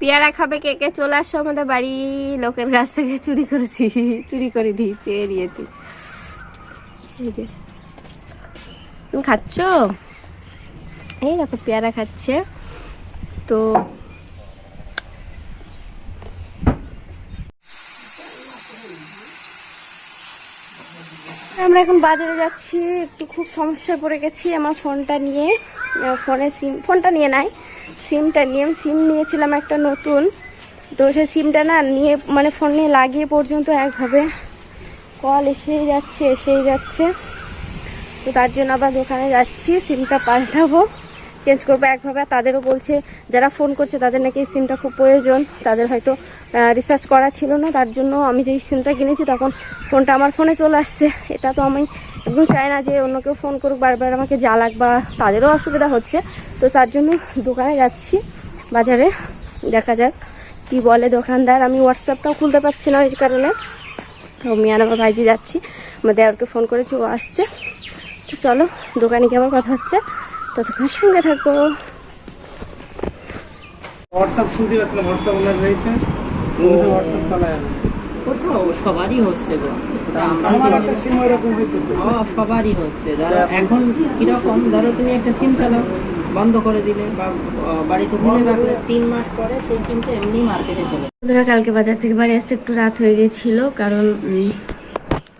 পেয়ারা খাবে কে কে? চলে আসো আমাদের বাড়ি। লোকের কাছ থেকে চুরি করেছি। চুরি করে দিই, চেয়ে তুমি খাচ্ছ? এই দেখো, পেয়ারা খাচ্ছে। তো আমরা এখন বাজারে যাচ্ছি। একটু খুব সমস্যায় পড়ে গেছি আমার ফোনটা নিয়ে। ফোনে সিম ফোনটা নিয়ে নাই। সিমটা নিয়ে, আমি সিম নিয়েছিলাম একটা নতুন। তো সেই সিমটা না নিয়ে মানে ফোন নিয়ে লাগিয়ে পর্যন্ত একভাবে কল এসেই যাচ্ছে এসেই যাচ্ছে। তো তার জন্য আবার দোকানে যাচ্ছি সিমটা পাল্টাবো চেঞ্জ করব একভাবে। তাদেরও বলছে, যারা ফোন করছে তাদের নাকি সিমটা খুব প্রয়োজন। তাদের হয়তো রিসার্চ করা ছিল না, তার জন্য আমি যেই সিমটা কিনেছি তখন ফোনটা আমার ফোনে চলে আসছে। এটা তো আমি একদম চাই না যে অন্য কেউ ফোন করুক, বারবার আমাকে জ্বালাক বা তাদেরও অসুবিধা হচ্ছে। তো তার জন্য দোকানে যাচ্ছি। বাজারে দেখা যাক কি বলে দোকানদার। আমি হোয়াটসঅ্যাপটাও খুলতে পারছি না ওই কারণে। তো মিয়ান আমার ভাইজি যাচ্ছি। আমার দেওয়ারকে ফোন করেছি, ও আসছে। তো চলো, দোকানে গিয়ে আমার কথা হচ্ছে। ততক্ষণ সঙ্গে থাকো হোয়াটসঅ্যাপ শুনতে পাচ্ছিলাম হোয়াটসঅ্যাপ হোয়াটসঅ্যাপ চালায় কোথাও সবারই হচ্ছে গো। সবারই হচ্ছে। ধরো এখন কীরকম? ধরো তুমি একটা সিম চালাও বন্ধ করে দিলে বা বাড়িতে ভুলে রাখলে তিন মাস পরে সেই সিমটা এমনি মার্কেটে চলে বন্ধুরা কালকে বাজার থেকে বাড়ি আসতে একটু রাত হয়ে গিয়েছিল কারণ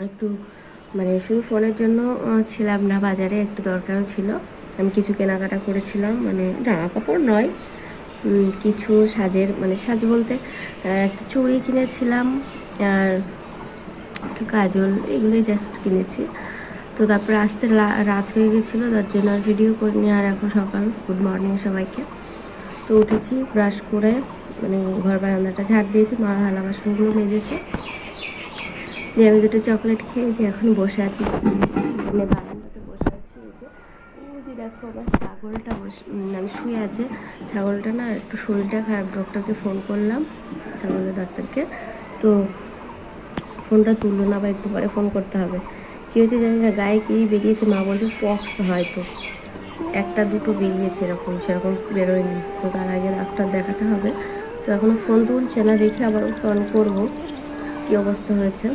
একটু মানে শুধু ফোনের জন্য ছিলাম না বাজারে একটু দরকারও ছিল। আমি কিছু কেনাকাটা করেছিলাম মানে জামা কাপড় নয় কিছু সাজের মানে সাজ বলতে একটা চুড়ি কিনেছিলাম আর একটু কাজল, এগুলোই জাস্ট কিনেছি। তো তারপরে আসতে রাত হয়ে গেছিল, তার জন্য আর ভিডিও করিনি, আর এখন সকাল গুড মর্নিং সবাইকে। তো উঠেছি ব্রাশ করে মানে ঘর বারান্দাটা ঝাড় দিয়েছি, মা থালা বাসনগুলো মেজেছে। দিয়ে আমি দুটো চকলেট খেয়েছি, এখন বসে আছি। মানে বারান্দাতে বসে আছি, এই যে। দেখো, আমার ছাগলটা বসে আমি শুয়ে আছে। ছাগলটা না, একটু শরীরটা খারাপ ডক্টরকে ফোন করলাম, ছাগলের ডাক্তারকে তো ফোনটা তুললো না বা একটু পরে ফোন করতে হবে। কী হয়েছে জানি না, গায়ে কি বেরিয়েছে মা বলছে পক্স হয়তো। একটা দুটো বেরিয়েছে এরকম, সেরকম বেরোয়নি। তো তার আগে ডাক্তার দেখাতে হবে। তো এখনও ফোন তুলছে না, দেখি আবার ফোন করব। কী অবস্থা হয়েছে?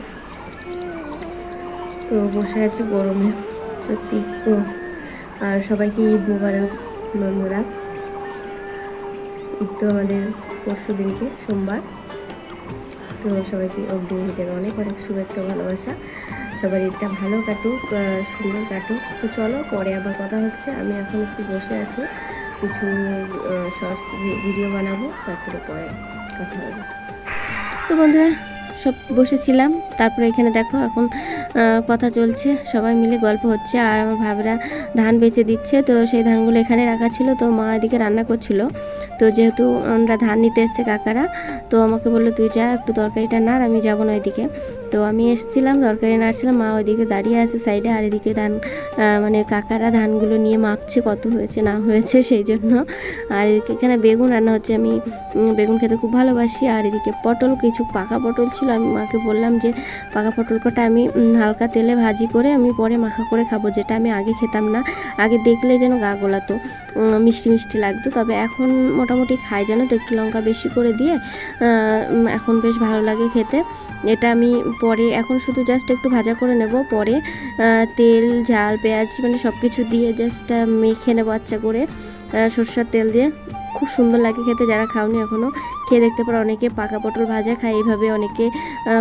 তো বসে আছি গরমে, সত্যি। তো আর সবাইকে ঈদ মোবারক, বন্ধুরা। তো আমাদের পরশু দিনকে, সোমবার। তো সবাইকে অগ্নি ঈদের অনেক অনেক শুভেচ্ছা ভালোবাসা। সবার ঈদটা ভালো কাটুক সুন্দর কাটুক। তো চলো, পরে আবার কথা হচ্ছে। আমি এখন একটু বসে আছি, কিছু শর্টস ভিডিও বানাবো, তারপরে পরে কথা হবে। তো বন্ধুরা সব বসেছিলাম। তারপরে এখানে দেখো এখন কথা চলছে, সবাই মিলে গল্প হচ্ছে। আর আমার ভাবরা ধান বেচে দিচ্ছে। তো সেই ধানগুলো এখানে রাখা ছিল। তো মা এদিকে রান্না করছিল। তো যেহেতু আমরা ধান নিতে এসছে কাকারা, তো আমাকে বলল, তুই যা, একটু তরকারিটা নার আমি যাব না ওইদিকে। তো আমি এসেছিলাম, তরকারি নাড়ছিলাম মা ওইদিকে দাঁড়িয়ে আছে সাইডে আর এদিকে ধান মানে কাকারা ধানগুলো নিয়ে মাপছে কত হয়েছে না হয়েছে সেই জন্য। আর এদিকে এখানে বেগুন রান্না হচ্ছে, আমি বেগুন খেতে খুব ভালোবাসি। আর এদিকে পটল, কিছু পাকা পটল ছিল, আমি মাকে বললাম যে পাকা পটল কটা আমি হালকা তেলে ভাজি করে আমি পরে মাখা করে খাব, যেটা আমি আগে খেতাম না। আগে দেখলে যেন গা গোলাতো মিষ্টি মিষ্টি লাগতো। তবে এখন মোটামুটি খাই জানো তো, একটু লঙ্কা বেশি করে দিয়ে এখন বেশ ভালো লাগে খেতে। এটা আমি পরে এখন শুধু জাস্ট একটু ভাজা করে নেব। পরে তেল, ঝাল, পেঁয়াজ মানে সব কিছু দিয়ে জাস্ট মেখে নেব আচ্ছা করে সরষের তেল দিয়ে। খুব সুন্দর লাগে খেতে, যারা খাওনি এখনও খেয়ে দেখতে পারো অনেকে পাকা পটল ভাজা খায় এইভাবে, অনেকে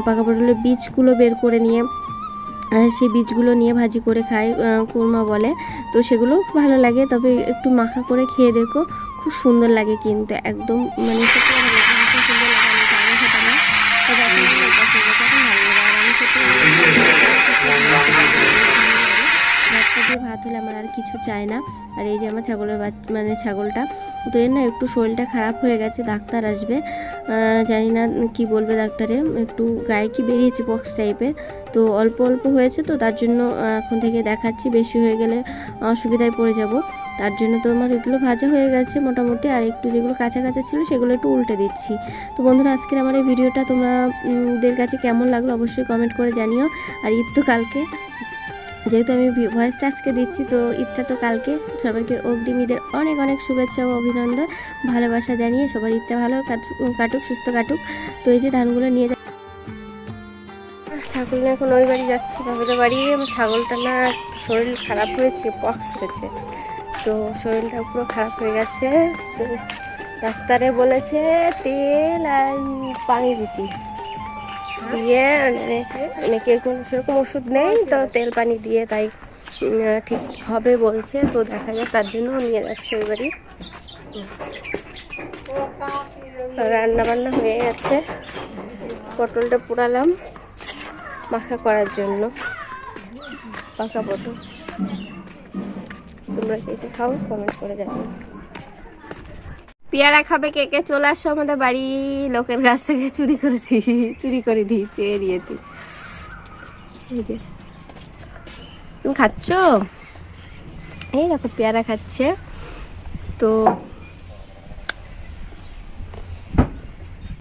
পাকা পটলের বীজগুলো বের করে নিয়ে সেই বীজগুলো নিয়ে ভাজি করে খায় কুরমা বলে। তো সেগুলো ভালো লাগে, তবে একটু মাখা করে খেয়ে দেখো, খুব সুন্দর লাগে কিন্তু, একদম মানে সত্যি কথা বলতে ভীষণ সুন্দর লাগে আমি তো আগে খেতাম না তবে এখন আমার অভ্যাস হয়ে গেছে, এখন ভালো লাগে আর আমি সত্যি ভাতটা দিয়ে ভাত হলে আমার আর কিছু চাই না। আর এই যে আমার ছাগলের মানে ছাগলটা তো এর না একটু শরীরটা খারাপ হয়ে গেছে ডাক্তার আসবে। জানি না কি বলবে ডাক্তারে একটু গায়ে কি বেরিয়েছে বক্স টাইপের তো অল্প অল্প হয়েছে তো তার জন্য এখন থেকে দেখাচ্ছি বেশি হয়ে গেলে অসুবিধায় পড়ে যাব। তার জন্য তো আমার এগুলো ভাজা হয়ে গেছে মোটামুটি আর একটু যেগুলো কাঁচা কাঁচা ছিল সেগুলো একটু উল্টে দিচ্ছি। তো বন্ধুরা আজকের আমার এই ভিডিওটা উম, কাছে কেমন লাগল অবশ্যই কমেন্ট করে জানিও। আর ঈদ তো কালকে। যেহেতু আমি ভয়েসটা আজকে দিচ্ছি, তো ঈদটা তো কালকে। সবাইকে অগ্রিম ঈদের অনেক অনেক শুভেচ্ছা ও অভিনন্দন। ভালোবাসা জানিয়ে সবার ঈদটা ভালো কাটু- কাটুক, সুস্থ কাটুক। তো এই যে ধানগুলো নিয়ে যা ছাগল এখন ওই বাড়ি যাচ্ছি, বাবাদের বাড়ি। আমার ছাগলটা না, শরীর খারাপ হয়েছে, পক্স হয়েছে। তো শরীরটা পুরো খারাপ হয়ে গেছে। তো ডাক্তারে বলেছে, তেল আর পানি দিতে। দিয়ে মানে নাকি কোনো, সেরকম ওষুধ নেই, তো তেল পানি দিয়ে তাই ঠিক হবে বলছে, তো দেখা যাক, তার জন্য নিয়ে যাচ্ছে ওই বাড়ি। রান্না বান্না হয়ে গেছে, পটলটা পোড়ালাম, মাখা করার জন্য। পাকা পটল। তোমরা কে খাও? কমেন্ট করে জানাও। পেয়ারা খাবে, কে কে চলে আসো আমাদের বাড়ি। লোকের কাছ থেকে চুরি করেছি, চুরি করে দিয়েছি এড়িয়েছি তুমি খাচ্ছ? এই দেখো, পেয়ারা খাচ্ছে। তো